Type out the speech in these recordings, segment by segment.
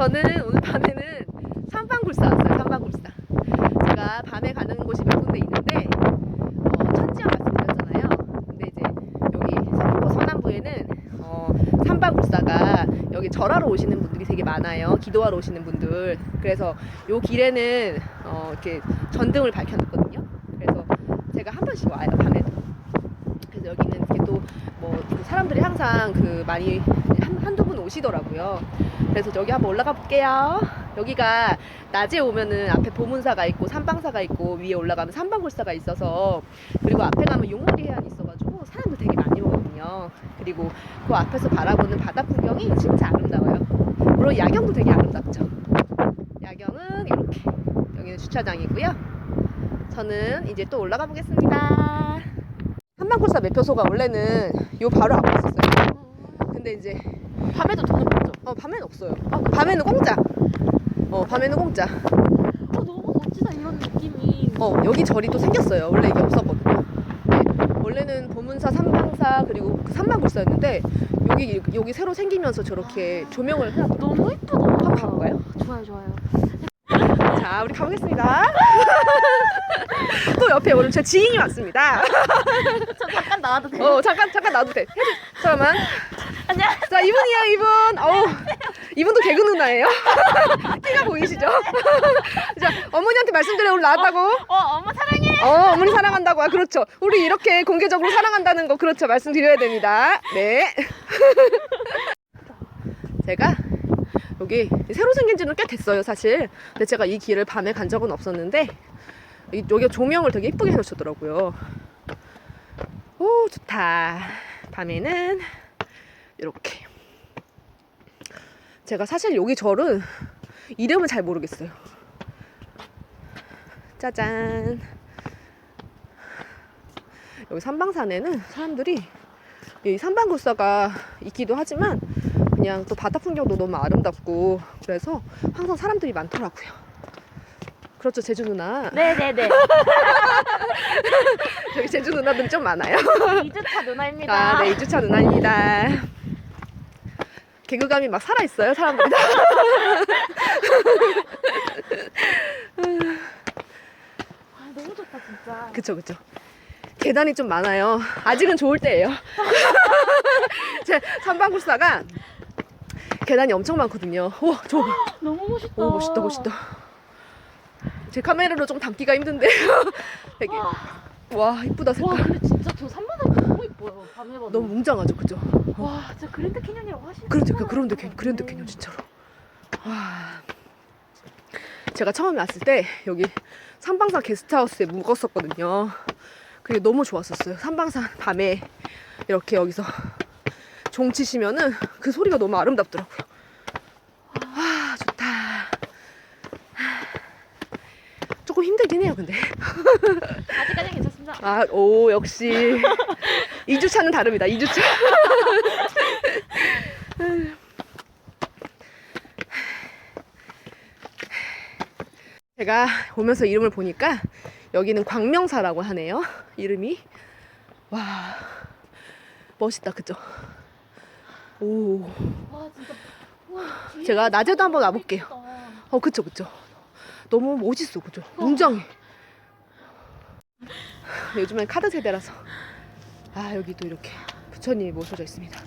저는 오늘 밤에는 삼방굴사 왔어요. 삼방굴사. 제가 밤에 가는 곳이 몇 군데 있는데 어, 천지연 말씀드렸잖아요. 근데 이제 여기 서귀포 서남부에는 어, 삼방굴사가 여기 절하러 오시는 분들이 되게 많아요. 기도하러 오시는 분들. 그래서 요 길에는 어, 이렇게 전등을 밝혀놨거든요. 그래서 제가 한 번씩 와요 밤에도. 그래서 여기는 이렇게 또뭐 사람들이 항상 그 많이 한, 한두 분 오시더라고요. 그래서 여기 한번 올라가 볼게요. 여기가 낮에 오면은 앞에 보문사가 있고 삼방사가 있고 위에 올라가면 삼방굴사가 있어서 그리고 앞에 가면 용머리 해안이 있어가지고 사람들 되게 많이 오거든요. 그리고 그 앞에서 바라보는 바다 풍경이 진짜 아름다워요. 물론 야경도 되게 아름답죠. 야경은 이렇게 여기는 주차장이고요. 저는 이제 또 올라가 보겠습니다. 삼방굴사 매표소가 원래는 요 바로 앞에 있었어요. 근데 이제 밤에도 돈을 벌죠. 어 밤에는 없어요. 밤에는 공짜. 어 밤에는 공짜. 어, 너무 멋지다 이런 느낌이. 어 여기 절이 또 생겼어요. 원래 이게 없었거든요. 네, 원래는 보문사, 삼방사 그리고 그 삼방굴사였는데 여기 여기 새로 생기면서 저렇게 조명을 해놨더라고요. 너무 예쁘다. 한번 가볼까요? 좋아요, 좋아요. 자 우리 가보겠습니다. 또 옆에 오늘 제 지인이 왔습니다. 저 잠깐 나와도 돼요? 어 잠깐 잠깐 놔도 돼. 잠깐만. 안녕. 자 이분이요 이분. 어우 이분도 개그 누나예요. 키가 보이시죠? 자 어머니한테 말씀드려 오늘 나왔다고. 어, 엄마 사랑해. 어, 어머니 사랑한다고. 아, 그렇죠. 우리 이렇게 공개적으로 사랑한다는 거, 그렇죠. 말씀드려야 됩니다. 네. 제가 여기 새로 생긴 지는 꽤 됐어요, 사실. 근데 제가 이 길을 밤에 간 적은 없었는데, 이- 여기 조명을 되게 이쁘게 해놓으셨더라고요. 오, 좋다. 밤에는 이렇게. 제가 사실 여기 절은 이름은 잘 모르겠어요. 짜잔. 여기 삼방산에는 사람들이 이 삼방굴사가 있기도 하지만 그냥 또 바다 풍경도 너무 아름답고 그래서 항상 사람들이 많더라고요. 그렇죠, 제주 누나. 네네네. 저기 제주 누나들 좀 많아요. 이주차 누나입니다. 아, 네, 이주차 누나입니다. 개그감이 막 살아있어요, 사람들이. 아, 너무 좋다 진짜. 그쵸, 그쵸. 계단이 좀 많아요. 아직은 좋을 때예요. 제 삼방굴사가 계단이 엄청 많거든요. 와, 저거 봐. 너무 멋있다. 오, 멋있다, 멋있다. 제 카메라로 좀 담기가 힘든데. 되게. 와, 와, 이쁘다, 와 색깔. 근데 진짜 저 산바닥 너무 이뻐요. 밤에 봐도. 너무 웅장하죠, 그죠? 어. 와, 진짜 그랜드 캐년이라고 하시는. 그렇죠, 그 그런데 캐, 그랜드 캐년 진짜로. 와. 제가 처음에 왔을 때 여기 삼방산 게스트하우스에 묵었었거든요. 그게 너무 좋았었어요. 삼방산 밤에 이렇게 여기서 종 치시면은 그 소리가 너무 아름답더라고요. 와, 좋다. 조금 힘들긴 해요, 근데. 아직까지 괜찮습니다. 아, 오, 역시. 2주차는 다릅니다. 2주차. 제가 오면서 이름을 보니까 여기는 광명사라고 하네요. 이름이. 와, 멋있다. 그죠? 오. 와, 진짜. 와, 제가 낮에도 한번 와볼게요. 어, 그쵸, 그쵸. 너무 멋있어. 그죠? 웅장해. 요즘엔 카드 세대라서. 아, 여기도 이렇게 부처님이 모셔져 있습니다.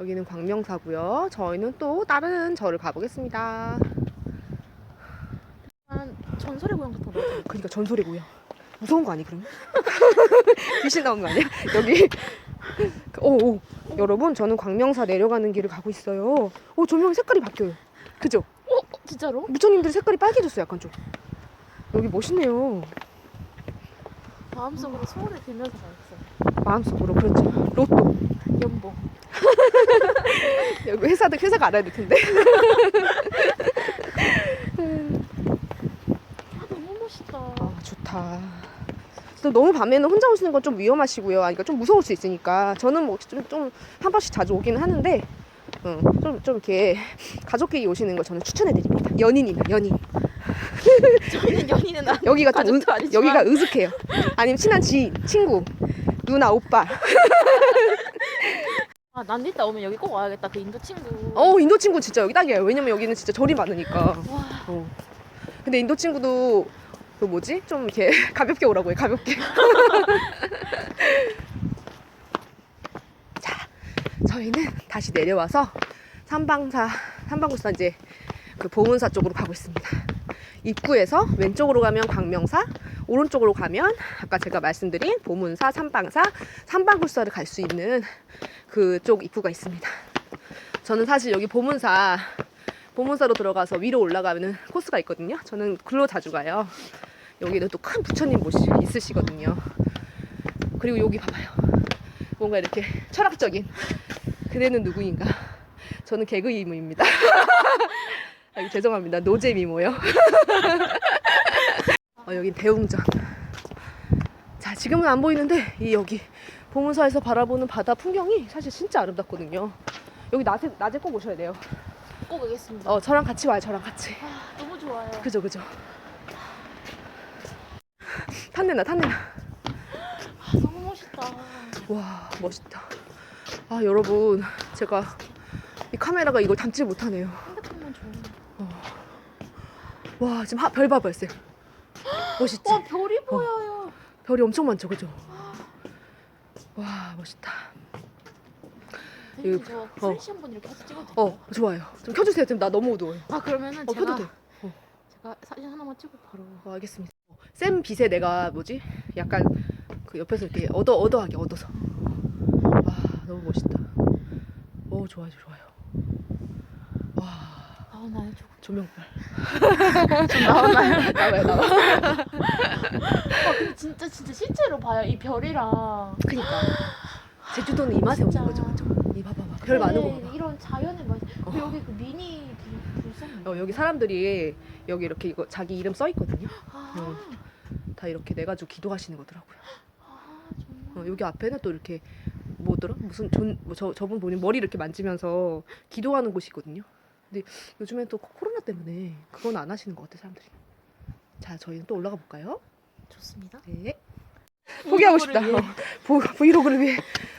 여기는 광명사고요. 저희는 또 다른 절을 가보겠습니다. 전설의 고향 같은 거. 그러니까 전설의 고향. 무서운 거 아니 그럼? 귀신 나오는 거 아니야? 여기. 오, 오. 여러분, 저는 광명사 내려가는 길을 가고 있어요. 오, 조명 색깔이 바뀌어요. 그죠? 어, 진짜로? 부처님들 색깔이 빨개졌어요, 약간 좀. 여기 멋있네요. 마음속으로 소원을 빌면서 가있어. 마음속으로 그렇죠. 로또. 연봉. 여기 회사들 회사가 알아야 될 텐데. 아, 너무 멋있다. 아 좋다. 또 너무 밤에는 혼자 오시는 건 좀 위험하시고요. 그러니까 좀 무서울 수 있으니까 저는 뭐 좀 좀 한 번씩 자주 오기는 하는데, 음, 좀, 좀 이렇게 가족끼리 오시는 걸 저는 추천해드립니다. 연인이면 연인. 저희는 연인은 안. 여기가 좀 가족도 아니지만. 여기가 으슥해요. 아니면 친한 지인, 친구, 누나, 오빠. 아, 난 이따 오면 여기 꼭 와야겠다. 그 인도 친구. 어 인도 친구 진짜 여기 딱이에요. 왜냐면 여기는 진짜 절이 많으니까. 와. 어. 근데 인도 친구도 그 뭐지? 좀 이렇게 가볍게 오라고 해. 가볍게. 자, 저희는 다시 내려와서 삼방사 삼방구사 이제 그 보문사 쪽으로 가고 있습니다. 입구에서 왼쪽으로 가면 광명사, 오른쪽으로 가면 아까 제가 말씀드린 보문사, 삼방사, 삼방굴사를 갈 수 있는 그쪽 입구가 있습니다. 저는 사실 여기 보문사 보문사로 들어가서 위로 올라가는 코스가 있거든요. 저는 글로 자주 가요. 여기는 또 큰 부처님 모시 있으시거든요. 그리고 여기 봐봐요. 뭔가 이렇게 철학적인 그대는 누구인가? 저는 개그 이모입니다. 아, 죄송합니다. 노제 미모요. 어, 여기 대웅전. 자, 지금은 안 보이는데 이 여기 보문사에서 바라보는 바다 풍경이 사실 진짜 아름답거든요. 여기 낮에 낮에 꼭 오셔야 돼요. 꼭 오겠습니다. 어, 저랑 같이 와요. 저랑 같이. 아, 너무 좋아요. 그죠, 그죠. 탄내나, 탄내나. 와, 멋있다. 아, 여러분, 제가 이 카메라가 이걸 담지 못하네요. 핸드폰만 좋은. 와, 지금 하, 별 봐봐요, 쌤. 멋있지? 와, 별이 보여요. 별이 엄청 많죠, 그죠? 와, 멋있다. 여기- 저 어. 플래시 한번 이렇게 해서 찍어도 돼요? 어, 좋아요. 좀 켜주세요. 지금 나 너무 어두워요. 아, 그러면은 어, 제가 켜도 돼. 제가 사진 하나만 찍고 바로. 어, 알겠습니다. 쌤 빛에 내가 뭐지? 약간 그 옆에서 이렇게 얻어 얻어하게 얻어서. 와 너무 멋있다. 오 좋아요 좋아요. 와 아, 나 저거 조명빨. 좀 나오나요? 나와요 나와. 아, 근데 진짜 진짜 실제로 봐요. 이 별이랑. 그니까 제주도는 이 맛에 오는 진짜. 거죠, 그죠? 이 봐봐봐. 별 많은 거 네, 봐봐. 이런 자연의 맛. 어. 그리고 여기 그 미니 불-. 어, 여기 사람들이 여기 이렇게 이거 자기 이름 써 있거든요. 아, 다 이렇게 내 가지고 기도하시는 거더라고요. 아. 어, 여기 앞에는 또 이렇게 뭐더라? 무슨 존, 뭐 저, 저분 보니 머리 이렇게 만지면서 기도하는 곳이 있거든요. 근데 요즘엔 또 코로나 때문에 그건 안 하시는 것 같아요, 사람들이. 자, 저희는 또 올라가 볼까요? 좋습니다. 네. 포기하고 싶다. 어, 보, 브이로그를 위해.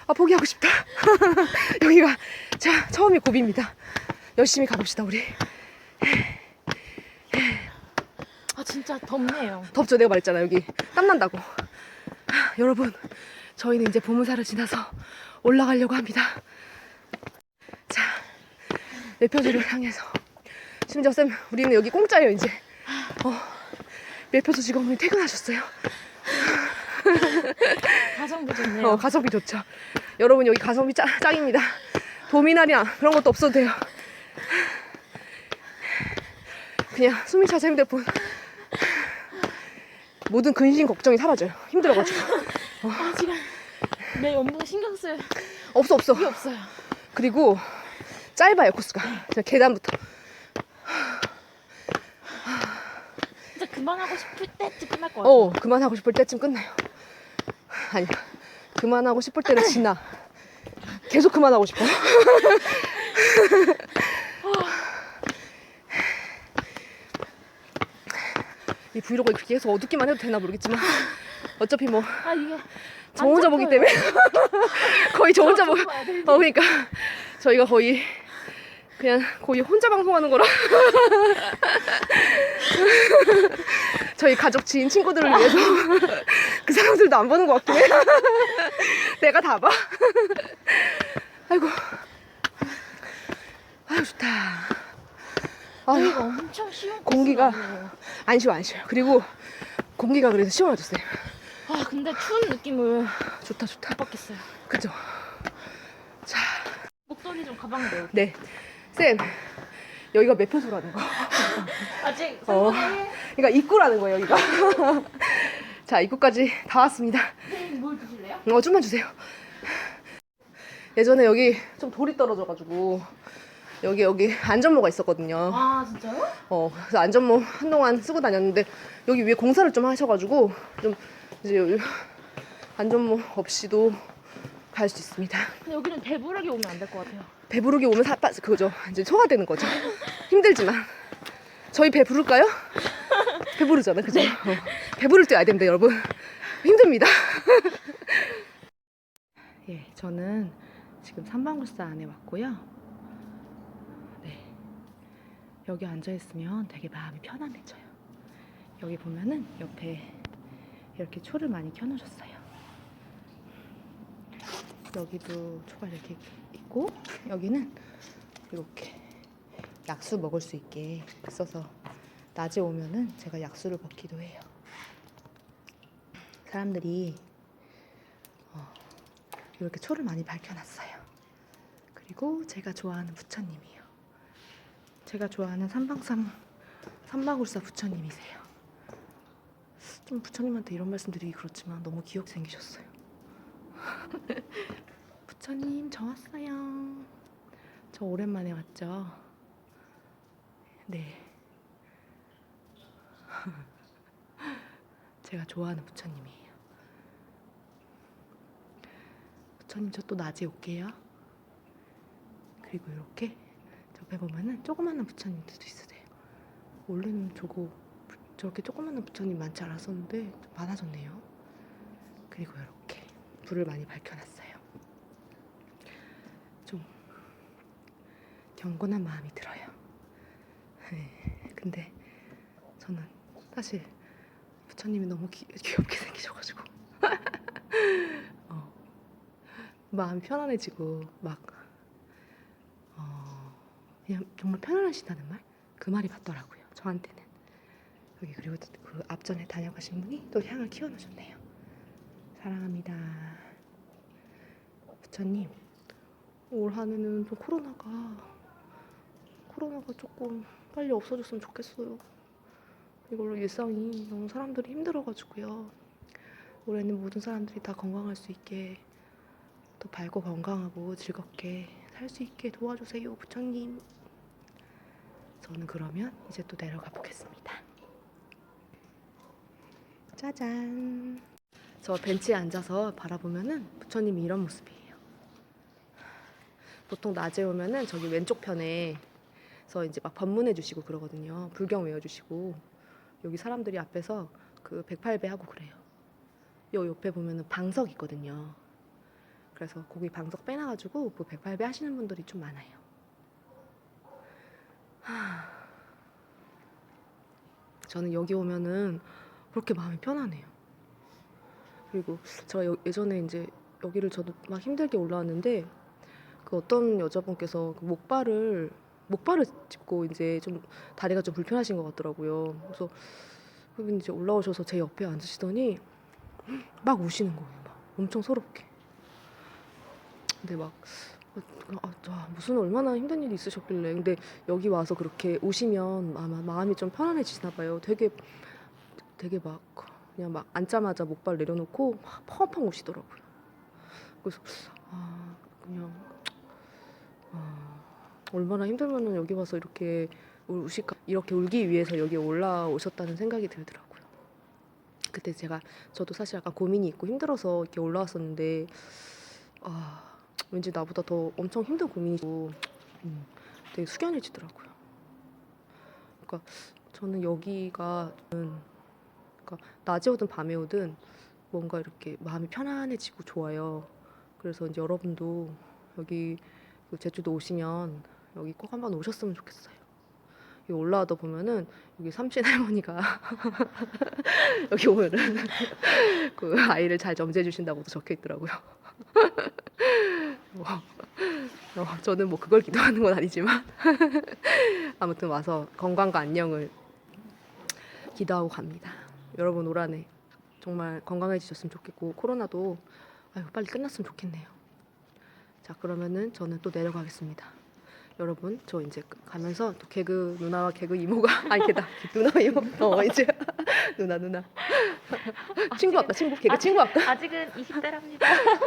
아, 포기하고 싶다. 여기가, 자, 처음이 고비입니다. 열심히 가봅시다, 우리. 아, 진짜 덥네요. 덥죠? 내가 말했잖아, 여기. 땀 난다고. 하, 여러분, 저희는 이제 보문사를 지나서 올라가려고 합니다. 자, 매표소를 향해서. 심지어 쌤, 우리는 여기 공짜예요, 이제. 어, 매표소 직원분이 퇴근하셨어요. 가성비 좋네요. 어, 가성비 좋죠. 여러분, 여기 가성비 짱, 짱입니다. 도미날이나 그런 것도 없어도 돼요. 그냥 숨이 차서 힘들 뿐. 모든 근심 걱정이 사라져요. 힘들어가지고. 아, 지금 내 연봉 신경 쓸 없어, 없어. 게 없어요. 그리고 짧아요, 코스가. 그냥 계단부터. 진짜 그만하고 싶을 때쯤 끝날 것 같아요. 어, 그만하고 싶을 때쯤 끝나요. 아니야. 그만하고 싶을 때는 지나. 계속 그만하고 싶어. 이 브이로그 그렇게 계속 어둡기만 해도 되나 모르겠지만 어차피 뭐 저 아, 이게. 혼자 안 보기 잡혀요. 때문에 거의 저 혼자 보기 봐야 돼. 어 그러니까 저희가 거의 그냥 거의 혼자 방송하는 거라 저희 가족 지인 친구들을 위해서 그 사람들도 안 보는 것 같긴 해 내가 다 봐 아이고 아유 좋다 아유 여기가 엄청 쉬운 공기가- 아니에요. 안 쉬워 안 쉬워 그리고 공기가 그래서 시원해졌어요 아, 근데 추운 느낌을 좋다 좋다 못 받겠어요. 그죠 자 목도리 좀 가방에 넣어. 네. 쌤, 여기가 매표소라는 거. 아직 어. 선생님 그러니까 입구라는 거예요, 여기가. 자, 입구까지 다 왔습니다. 뭘 드실래요? 어, 좀만 주세요. 예전에 여기 좀 돌이 떨어져가지고, 여기, 여기 안전모가 있었거든요. 아, 진짜요? 어, 그래서 안전모 한동안 쓰고 다녔는데, 여기 위에 공사를 좀 하셔가지고, 좀, 이제 안전모 없이도 갈 수 있습니다. 근데 여기는 배부르게 오면 안 될 것 같아요. 배부르게 오면 사, 빠, 그거죠. 이제 소화되는 거죠. 힘들지만. 저희 배 부를까요? 배 부르잖아, 그죠? 어. 배부를 때 와야 됩니다, 여러분. 힘듭니다. 예, 저는 지금 삼방울사 안에 왔고요. 네. 여기 앉아 있으면 되게 마음이 편안해져요. 여기 보면은 옆에 이렇게 초를 많이 켜놓으셨어요. 여기도 초가 이렇게 있고 여기는 이렇게 약수 먹을 수 있게 있어서 낮에 오면은 제가 약수를 먹기도 해요. 사람들이 어, 이렇게 초를 많이 밝혀놨어요. 그리고 제가 좋아하는 부처님이요. 제가 좋아하는 삼방삼 삼마굴사 부처님이세요. 좀 부처님한테 이런 말씀드리기 그렇지만 너무 귀엽게 생기셨어요. 부처님 저 왔어요. 저 오랜만에 왔죠. 네. 제가 좋아하는 부처님이에요. 부처님 저 또 낮에 올게요. 그리고 이렇게 옆에 보면은 조그마한 부처님들도 있으세요. 원래는 저거 부- 저렇게 조그마한 부처님 많지 않았었는데 좀 많아졌네요. 그리고 이렇게 불을 많이 밝혀놨어요. 좀 경건한 마음이 들어요. 네, 근데 저는 사실 부처님이 너무 귀, 귀엽게 생기셔가지고 어, 마음이 편안해지고 막 어, 그냥 정말 편안하시다는 말? 그 말이 맞더라고요. 저한테는 여기 그리고 그 앞전에 다녀가신 분이 또 향을 키워놓으셨네요. 사랑합니다. 부처님 올 한해는 좀 코로나가 코로나가 조금 빨리 없어졌으면 좋겠어요. 이걸로 일상이 너무 사람들이 힘들어가지고요. 올해는 모든 사람들이 다 건강할 수 있게 또 밝고 건강하고 즐겁게 살 수 있게 도와주세요, 부처님. 저는 그러면 이제 또 내려가 보겠습니다. 짜잔. 저 벤치에 앉아서 바라보면은 부처님이 이런 모습이에요. 보통 낮에 오면은 저기 왼쪽 편에서 이제 막 법문해 주시고 그러거든요. 불경 외워 주시고 여기 사람들이 앞에서 그 108배 하고 그래요. 요 옆에 보면은 방석 있거든요. 그래서 거기 방석 빼놔가지고 그 108배 하시는 분들이 좀 많아요. 하... 저는 여기 오면은 그렇게 마음이 편하네요. 그리고 제가 여- 예전에 이제 여기를 저도 막 힘들게 올라왔는데 그 어떤 여자분께서 그 목발을 목발을 짚고 이제 좀 다리가 좀 불편하신 것 같더라고요. 그래서 그분 이제 올라오셔서 제 옆에 앉으시더니 막 우시는 거예요. 막 엄청 서럽게. 근데 막 아, 아, 무슨 얼마나 힘든 일이 있으셨길래 근데 여기 와서 그렇게 우시면 아마 마음이 좀 편안해지나 봐요. 되게 되게 막 그냥 막 앉자마자 목발 내려놓고 막 펑펑 우시더라고요. 그래서 아 그냥 아, 얼마나 힘들면은 여기 와서 이렇게 울- 우실까 이렇게 울기 위해서 여기 올라오셨다는 생각이 들더라고요. 그때 제가 저도 사실 약간 고민이 있고 힘들어서 이렇게 올라왔었는데 아 왠지 나보다 더 엄청 힘든 고민이고 음, 되게 숙연해지더라고요. 그러니까 저는 여기가 음, 그러니까 낮에 오든 밤에 오든 뭔가 이렇게 마음이 편안해지고 좋아요. 그래서 이제 여러분도 여기 그 제주도 오시면 여기 꼭 한번 오셨으면 좋겠어요. 여기 올라와다 보면은 여기 삼신 할머니가 여기 오면은 그 아이를 잘 점지해 주신다고도 적혀 있더라고요. 뭐, 어, 저는 뭐 그걸 기도하는 건 아니지만 아무튼 와서 건강과 안녕을 기도하고 갑니다. 여러분 올 한해 정말 건강해지셨으면 좋겠고 코로나도 아유 빨리 끝났으면 좋겠네요. 자 그러면은 저는 또 내려가겠습니다. 여러분 저 이제 가면서 또 개그 누나와 개그 이모가 아니 개다 누나 이모 어 이제 누나 누나 친구 할까 친구 개그 친구 할까 아직은 20대랍니다.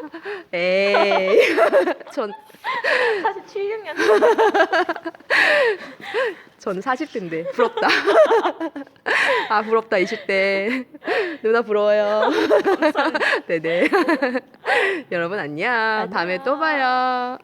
에이 전 사실 76년 저는 40대인데 부럽다. 아 부럽다 20대. 누나 부러워요. 네네. 여러분 안녕. 다음에 또 봐요.